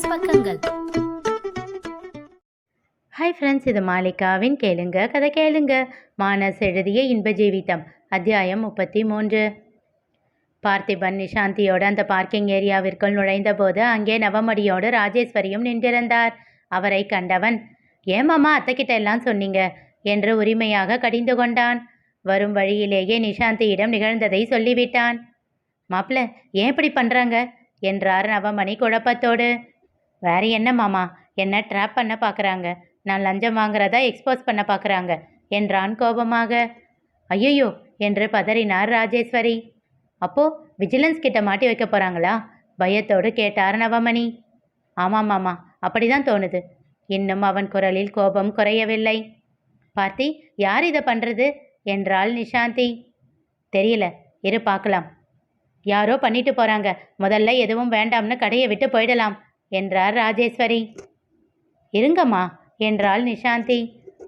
Business பக்கங்கள். Hi friends இது மாலிகாவின் கேளுங்க கதை கேளுங்க. மானஸ் எழுதிய இன்ப ஜீவிதம் அத்தியாயம் முப்பத்தி மூன்று பார்த்திபன் நிஷாந்தியோடு அந்த பார்க்கிங் ஏரியாவிற்குள் நுழைந்தபோது அங்கே நவமடியோடு ராஜேஸ்வரியும் நின்றிருந்தார். அவரை கண்டவன் ஏமாமா அத்தைக்கிட்ட எல்லாம் சொன்னீங்க? என்று உரிமையாக கடிந்து கொண்டான். வரும் வழியிலேயே நிஷாந்தியிடம் நிகழ்ந்ததை சொல்லிவிட்டான். மாப்பிள்ள ஏன் இப்படி பண்ணுறாங்க என்றார் நவமணி குழப்பத்தோடு. வேற என்ன மாமா? என்ன ட்ராப் பண்ண பார்க்குறாங்க நான் லஞ்சம் வாங்குறதா எக்ஸ்போஸ் பண்ண பார்க்குறாங்க என்றான் கோபமாக. ஐயோ என்று பதறினார் ராஜேஸ்வரி. அப்போ விஜிலன்ஸ் கிட்ட மாட்டி வைக்க போறாங்களா? பயத்தோடு கேட்டார் நவமணி. ஆமாம் மாமா அப்படிதான் தோணுது. இன்னும் அவன் குரலில் கோபம் குறையவில்லை. பார்த்தி யார் இதை பண்ணுறது என்றாள் நிஷாந்தி. தெரியல இரு பார்க்கலாம். யாரோ பண்ணிட்டு போகிறாங்க முதல்ல எதுவும் வேண்டாம்னு கடையை விட்டு போயிடலாம். என்றார் ராஜேஸ்வரி. இருங்கம்மா என்றாள் நிஷாந்தி.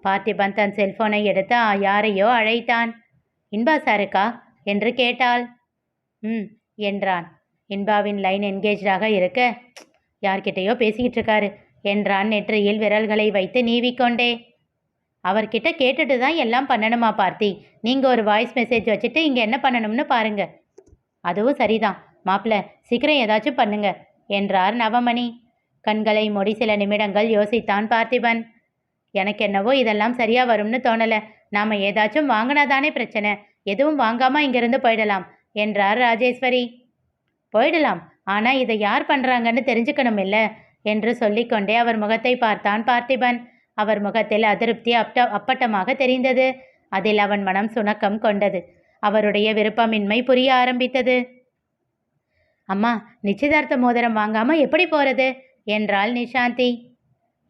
பார்த்திபன் தன் செல்போனை எடுத்து யாரையோ அழைத்தான். இன்பா சாருக்கா? என்று கேட்டாள். ம் என்றான். இன்பாவின் லைன் என்கேஜாக இருக்க "ப்ச், யார்கிட்டயோ பேசிக்கிட்டு இருக்காரு என்றான் நெற்றியில் விரல்களை வைத்து நீவிக்கொண்டே. அவர்கிட்ட கேட்டுட்டு தான் எல்லாம் பண்ணணுமா பார்த்தி? நீங்கள் ஒரு வாய்ஸ் மெசேஜ் வச்சுட்டு இங்கே என்ன பண்ணணும்னு பாருங்க. அதுவும் சரிதான். மாப்பிள்ள சீக்கிரம் ஏதாச்சும் பண்ணுங்க. என்றார் நவமணி. கண்களை மூடி சில நிமிடங்கள் யோசித்தான் பார்த்திபன். எனக்கு என்னவோ இதெல்லாம் சரியா வரும்னு தோணல. நாம ஏதாச்சும் வாங்கினாதானே பிரச்சனை. எதுவும் வாங்காம இங்கிருந்து போயிடலாம் என்றார் ராஜேஸ்வரி. போயிடலாம். ஆனா இதை யார் பண்றாங்கன்னு தெரிஞ்சுக்கணும் இல்ல என்று சொல்லிக்கொண்டே அவர் முகத்தை பார்த்தான் பார்த்திபன். அவர் முகத்தில் அதிருப்தி அப்ட அப்பட்டமாக தெரிந்தது. அதில் அவன் மனம் சுணக்கம் கொண்டது. அவருடைய விருப்பமின்மை புரிய ஆரம்பித்தது. அம்மா நிச்சயதார்த்த மோதிரம் வாங்காம எப்படி போறது? என்றாள் நிஷாந்தி.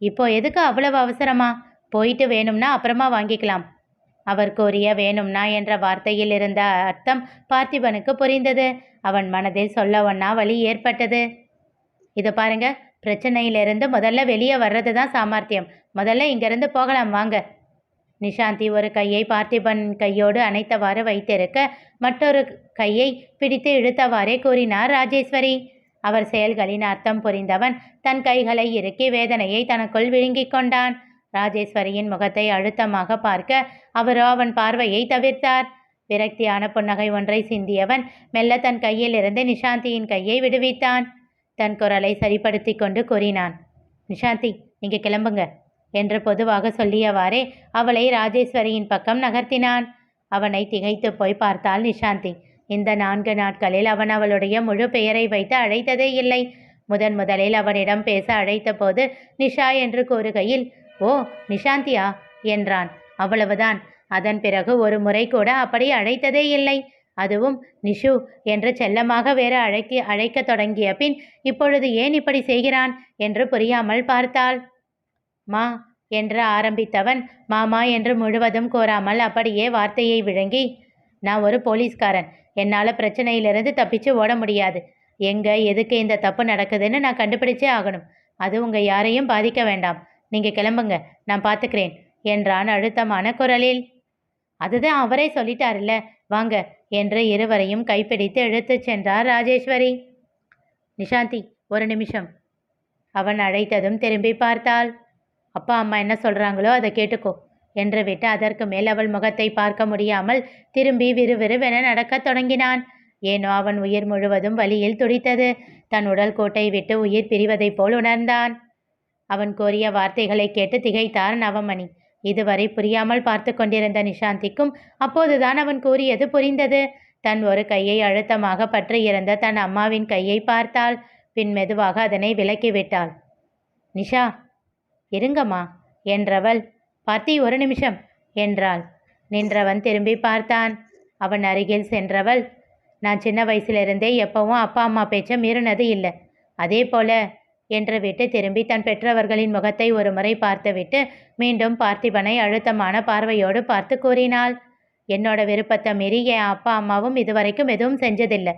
இப்போ எதுக்கு அவ்வளவு அவசரமா? போயிட்டு வேணும்னா அப்புறமா வாங்கிக்கலாம். அவர் கூறிய வேணும்னா என்ற வார்த்தையில் இருந்த அர்த்தம் பார்த்திபனுக்கு புரிந்தது. அவன் மனதில் சொல்ல ஒண்ணா வழி ஏற்பட்டது. இதை பாருங்க பிரச்சனையிலிருந்து முதல்ல வெளியே வர்றது தான் சாமர்த்தியம். முதல்ல இங்கிருந்து போகலாம் வாங்க. நிஷாந்தி ஒரு கையை பார்த்திபன் கையோடு அணைத்தவாறு வைத்திருக்க மற்றொரு கையை பிடித்து இழுத்தவாறே கூறினார் ராஜேஸ்வரி. அவர் செயல்களின் அர்த்தம் புரிந்தவன் தன் கைகளை இறுக்கி வேதனையை தனக்குள் விழுங்கிக் கொண்டான். ராஜேஸ்வரியின் முகத்தை அழுத்தமாக பார்க்க அவரோ அவன் பார்வையை தவிர்த்தார். விரக்தியான புன்னகை ஒன்றை சிந்தியவன் மெல்ல தன் கையில் இருந்து நிஷாந்தியின் கையை விடுவித்தான். தன் குரலை சரிப்படுத்தி கொண்டு கூறினான் நிஷாந்தி நீங்கள் கிளம்புங்க. என்று பொதுவாக சொல்லியவாறே அவளை ராஜேஸ்வரியின் பக்கம் நகர்த்தினான். அவனை திகைத்து போய் பார்த்தாள் நிஷாந்தி. இந்த நான்கு நாட்களில் அவன் அவளுடைய முழு பெயரை வைத்து அழைத்ததே இல்லை. முதன் முதலில் அவனிடம் பேச அழைத்த போது நிஷா என்று கூறுகையில் ஓ நிஷாந்தியா? என்றான். அவ்வளவுதான். அதன் பிறகு ஒரு முறை கூட அப்படி அழைத்ததே இல்லை. அதுவும் நிஷு என்று செல்லமாக வேற அழைக்க அழைக்கத் தொடங்கிய பின் இப்பொழுது ஏன் இப்படி செய்கிறான்? என்று புரியாமல் பார்த்தாள். மா என்று ஆரம்பித்தவன். மாமா என்று முழுவதும் கோராமல் அப்படியே வார்த்தையை விழுங்கி நான் ஒரு போலீஸ்காரன். என்னால் பிரச்சனையிலிருந்து தப்பிச்சு ஓட முடியாது. எங்கே எதுக்கு இந்த தப்பு நடக்குதுன்னு நான் கண்டுபிடிச்சே ஆகணும். அது உங்கள் யாரையும் பாதிக்க வேண்டாம். நீங்கள் கிளம்புங்க. நான் பார்த்துக்கிறேன் என்றான் அழுத்தமான குரலில். அதுதான் அவரே சொல்லிட்டாருல்ல. வாங்க என்று இருவரையும் கைப்பிடித்து இழுத்துச் சென்றார் ராஜேஸ்வரி. நிஷாந்தி ஒரு நிமிஷம். அவன் அழைத்ததும் திரும்பி பார்த்தாள். அப்பா அம்மா என்ன சொல்கிறாங்களோ அதை கேட்டுக்கோ என்று விட்டு அதற்கு மேல் அவள் முகத்தை பார்க்க முடியாமல் திரும்பி விறுவிறுவென நடக்கத் தொடங்கினான். ஏனோ அவன் உயிர் முழுவதும் வலியில் துடித்தது. தன் உடல் கோட்டை விட்டு உயிர் பிரிவதைப் போல் உணர்ந்தான். அவன் கோரிய வார்த்தைகளை கேட்டு திகைத்தார் நவமணி. இதுவரை புரியாமல் பார்த்து கொண்டிருந்த நிஷாந்திக்கும் அப்போதுதான் அவன் கூறியது புரிந்தது. தன் ஒரு கையை அழுத்தமாக பற்றியிருந்த தன் அம்மாவின் கையை பார்த்தாள். பின் மெதுவாக அதனை விலக்கிவிட்டாள் நிஷா இருங்கம்மா என்றவள். பார்த்தி ஒரு நிமிஷம் என்றாள். நின்றவன் திரும்பி பார்த்தான். அவன் அருகில் சென்றவள். நான் சின்ன வயசுலேருந்தே எப்பவும் அப்பா அம்மா பேச்சை மீறினது இல்லை. அதே போல என்று விட்டு திரும்பி தன் பெற்றவர்களின் முகத்தை ஒரு முறை பார்த்துவிட்டு மீண்டும் பார்த்திபனை அழுத்தமான பார்வையோடு பார்த்து கூறினாள். என்னோட விருப்பத்தை மீறி என் அப்பா அம்மாவும் இதுவரைக்கும் எதுவும் செஞ்சதில்லை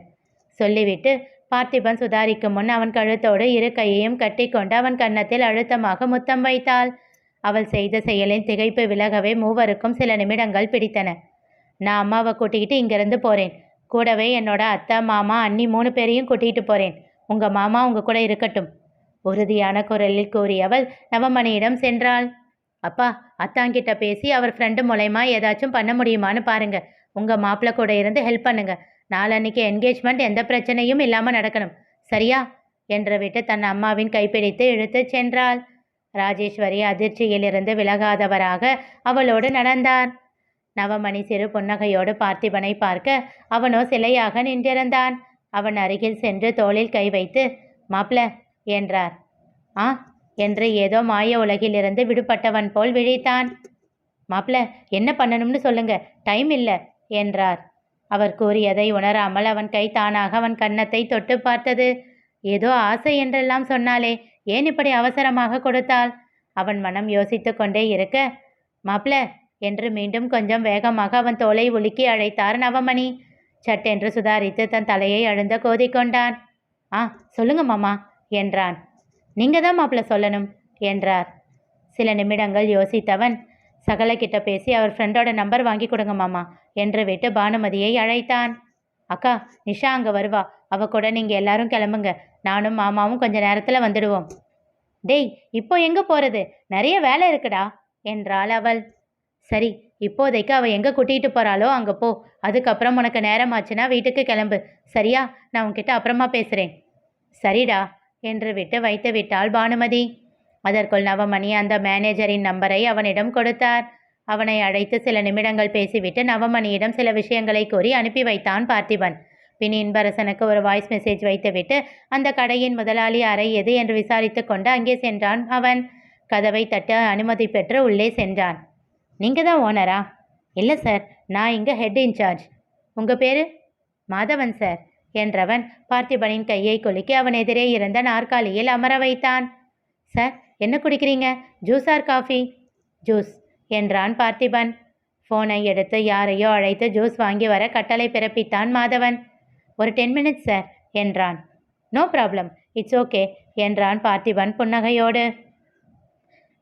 சொல்லிவிட்டு பார்த்திபன் சுதாரிக்கும் முன் அவன் கழுத்தோடு இரு கையையும் கட்டிக்கொண்டு அவன் கன்னத்தில் அழுத்தமாக முத்தம் வைத்தாள். அவள் செய்த செயலின் திகைப்பு விலகவே மூவருக்கும் சில நிமிடங்கள் பிடித்தன. நான் அம்மாவை கூட்டிக்கிட்டு இங்கிருந்து போறேன். கூடவே என்னோட அத்தை மாமா அண்ணி மூணு பேரையும் கூட்டிகிட்டு போறேன். உங்க மாமா உங்க கூட இருக்கட்டும் உறுதியான குரலில் கூறியவள் நவமணியிடம் சென்றாள். அப்பா அத்தாங்கிட்ட பேசி அவர் ஃப்ரெண்டு மூலயமா ஏதாச்சும் பண்ண முடியுமான்னு பாருங்க. உங்கள் மாப்பிள்ளை கூட இருந்து ஹெல்ப் பண்ணுங்க. நாளன்னைக்கு என்கேஜ்மெண்ட் எந்த பிரச்சனையும் இல்லாமல் நடக்கணும். சரியா? என்று விட்டு தன் அம்மாவின் கைப்பிடித்து இழுத்துச் சென்றாள். ராஜேஸ்வரி அதிர்ச்சியிலிருந்து விலகாதவராக அவளோடு நடந்தார். நவமணி சிறு புன்னகையோடு பார்த்திபனை பார்க்க அவனோ சிலையாக நின்றிருந்தான். அவன் அருகில் சென்று தோளில் கை வைத்து மாப்ள என்றார். ஆ என்று ஏதோ மாய உலகிலிருந்து விடுபட்டவன் போல் விழித்தான். மாப்ள என்ன பண்ணணும்னு சொல்லுங்க. டைம் இல்லை என்றார். அவர் கூறியதை உணராமல் அவன் கை தானாக அவன் கன்னத்தை தொட்டு பார்த்தது. ஏதோ ஆசை என்றெல்லாம் சொன்னாலே ஏன் இப்படி அவசரமாக கொடுத்தாள்? அவன் மனம் யோசித்து கொண்டே இருக்க மாப்ள என்று மீண்டும் கொஞ்சம் வேகமாக அவன் தோலை உலுக்கி அழைத்தார் நவமணி. சட்டென்று சுதாரித்து தன் தலையை அழுந்த கோதிக்கொண்டான் ஆ சொல்லுங்க மாமா என்றான். நீங்க தான் மாப்பிள்ள சொல்லணும் என்றார். சில நிமிடங்கள் யோசித்தவன் சகல கிட்ட பேசி அவர் ஃப்ரெண்டோட நம்பர் வாங்கி கொடுங்க மாமா என்று விட்டு பானுமதியை அழைத்தான். அக்கா நிஷா அங்கே வருவா. அவ கூட நீங்கள் எல்லாரும் கிளம்புங்க. நானும் மாமாவும் கொஞ்ச நேரத்தில் வந்துடுவோம். டேய் இப்போ எங்கே போகிறது நிறைய வேலை இருக்குடா என்றாள் அவள். சரி இப்போதைக்கு அவள் எங்கே கூட்டிகிட்டு போகிறாளோ அங்கே போ. அதுக்கப்புறம் உனக்கு நேரமாச்சுன்னா வீட்டுக்கு கிளம்பு. சரியா? நான் உன்கிட்ட அப்புறமா பேசுகிறேன் சரிடா என்று விட்டு வைத்து விட்டாள் பானுமதி. அதற்குள் நவமணி அந்த மேனேஜரின் நம்பரை அவனிடம் கொடுத்தார். அவனை அழைத்து சில நிமிடங்கள் பேசிவிட்டு நவமணியிடம் சில விஷயங்களை கூறி அனுப்பி வைத்தான் பார்த்திபன். பின் இன்பரசனுக்கு ஒரு வாய்ஸ் மெசேஜ் வைத்துவிட்டு அந்த கடையின் முதலாளி அறை எது என்று விசாரித்து கொண்டு அங்கே சென்றான் அவன். கதவை தட்ட அனுமதி பெற்று உள்ளே சென்றான். நீங்கள் தான் ஓனரா இல்லை சார் நான் இங்கே ஹெட் இன்சார்ஜ் உங்கள் பேர்? மாதவன் சார் என்றவன் பார்த்திபனின் கையை குலுக்கி அவன் எதிரே இருந்த நாற்காலியில் அமர வைத்தான். சார் என்ன குடிக்கிறீங்க? Juice R coffee? ஜூஸ் என்றான் பார்த்திபன். ஃபோனை எடுத்து யாரையோ அழைத்து ஜூஸ் வாங்கி வர கட்டளை பிறப்பித்தான் மாதவன். ஒரு டென் மினிட்ஸ் சார் என்றான். நோ ப்ராப்ளம் இட்ஸ் ஓகே என்றான் பார்த்திபன் புன்னகையோடு.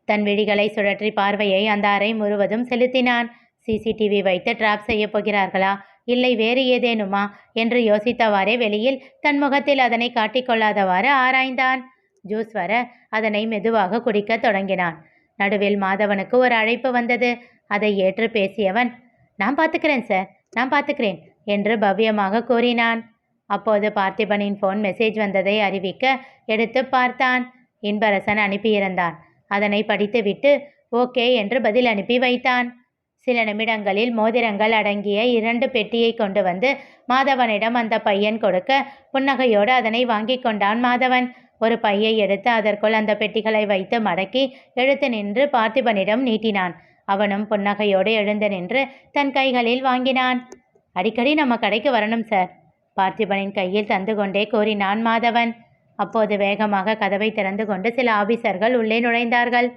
தன் விழிகளை சுழற்றி பார்வையை அந்த அறை முழுவதும் செலுத்தினான். சிசிடிவி வைத்து ட்ராப் செய்ய போகிறார்களா? இல்லை வேறு ஏதேனுமா? என்று யோசித்தவாறே வெளியில் தன் முகத்தில் அதனை காட்டிக்கொள்ளாதவாறு ஆராய்ந்தான். ஜூஸ் வர அதனை மெதுவாக குடிக்க தொடங்கினான். நடுவில் மாதவனுக்கு ஒரு அழைப்பு வந்தது. அதை ஏற்று பேசியவன் நான் பார்த்துக்கிறேன் சார். நான் பார்த்துக்கிறேன் என்று பவ்யமாக கூறினான். அப்போது பார்த்திபனின் ஃபோன் மெசேஜ் வந்ததை அறிவிக்க எடுத்து பார்த்தான். இன்பரசன் அனுப்பியிருந்தான். அதனை படித்துவிட்டு ஓகே என்று பதில் அனுப்பி வைத்தான். சில நிமிடங்களில் மோதிரங்கள் அடங்கிய இரண்டு பெட்டியை கொண்டு வந்து மாதவனிடம் அந்த பையன் கொடுக்க புன்னகையோடு அதனை வாங்கி கொண்டான் மாதவன். ஒரு பையை எடுத்து அதற்குள் அந்த பெட்டிகளை வைத்து மடக்கி எழுத்து நின்று பார்த்திபனிடம் நீட்டினான். அவனும் புன்னகையோடு எழுந்து நின்று தன் கைகளில் வாங்கினான். அடிக்கடி நம்ம கடைக்கு வரணும் சார் பார்த்திபனின் கையில் தந்து கொண்டே கூறினான் மாதவன். அப்போது வேகமாக கதவை திறந்து கொண்டு சில ஆபீசர்கள் உள்ளே நுழைந்தார்கள்.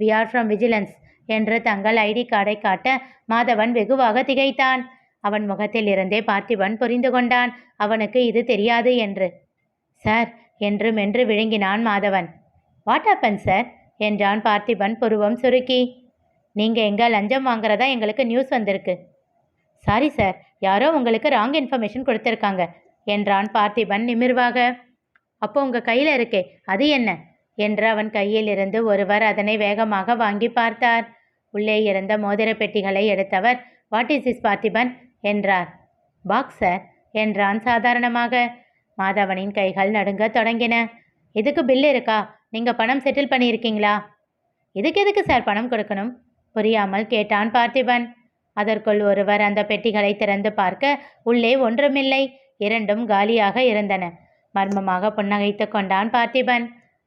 வி ஆர் ஃப்ரம் விஜிலன்ஸ் என்று தங்கள் ஐடி கார்டை காட்ட மாதவன் வெகுவாக திகைத்தான். அவன் முகத்தில் இருந்தே பார்த்திபன் புரிந்து கொண்டான். அவனுக்கு இது தெரியாது என்று. சார் என்று மென்று விழுங்கினான் மாதவன். வாட் ஹப்பன் சார் என்றான் பார்த்திபன் புருவம் சுருக்கி. நீங்கள் எங்கே லஞ்சம் வாங்குறதா எங்களுக்கு நியூஸ் வந்திருக்கு. சாரி சார் யாரோ உங்களுக்கு ராங் இன்ஃபர்மேஷன் கொடுத்துருக்காங்க என்றான் பார்த்திபன் நிமிர்வாக. அப்போ உங்கள் கையில் இருக்கே அது என்ன? என்று அவன் கையில் இருந்து ஒருவர் அதனை வேகமாக வாங்கி பார்த்தார். உள்ளே இருந்த மோதிர பெட்டிகளை எடுத்தவர் வாட் இஸ் இஸ் பார்த்திபன்? என்றார். பாக்ஸ் சார் என்றான் சாதாரணமாக. மாதவனின் கைகள் நடுங்க தொடங்கின. எதுக்கு பில் இருக்கா? நீங்கள் பணம் செட்டில் பண்ணியிருக்கீங்களா? எதுக்கு எதுக்கு சார் பணம் கொடுக்கணும்? புரியாமல் கேட்டான் பார்த்திபன். அதற்குள் ஒருவர் அந்த பெட்டிகளை திறந்து பார்க்க உள்ளே ஒன்றுமில்லை. இரண்டும் காலியாக இருந்தன. மர்மமாக புன்னகைத்து கொண்டான் பார்த்திபன்.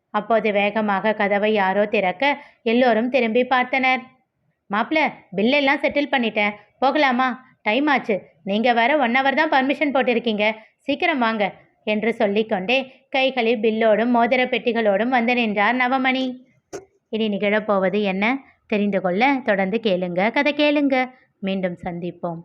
அப்போது வேகமாக கதவை யாரோ திறக்க எல்லோரும் திரும்பி பார்த்தனர். மாப்பிள்ள பில்லெல்லாம் செட்டில் பண்ணிட்டேன். போகலாமா? டைம் ஆச்சு. நீங்கள் வேற ஒன் ஹவர் தான் பர்மிஷன் போட்டிருக்கீங்க. சீக்கிரம் வாங்க. என்று சொல்லிக்கொண்டே கைகளில் பில்லோடும் மோதிர பெட்டிகளோடும் வந்து நின்றார் நவமணி. இனி நிகழப்போவது என்ன? தெரிந்து கொள்ள தொடர்ந்து கேளுங்க. கதை கேளுங்க. மீண்டும் சந்திப்போம்.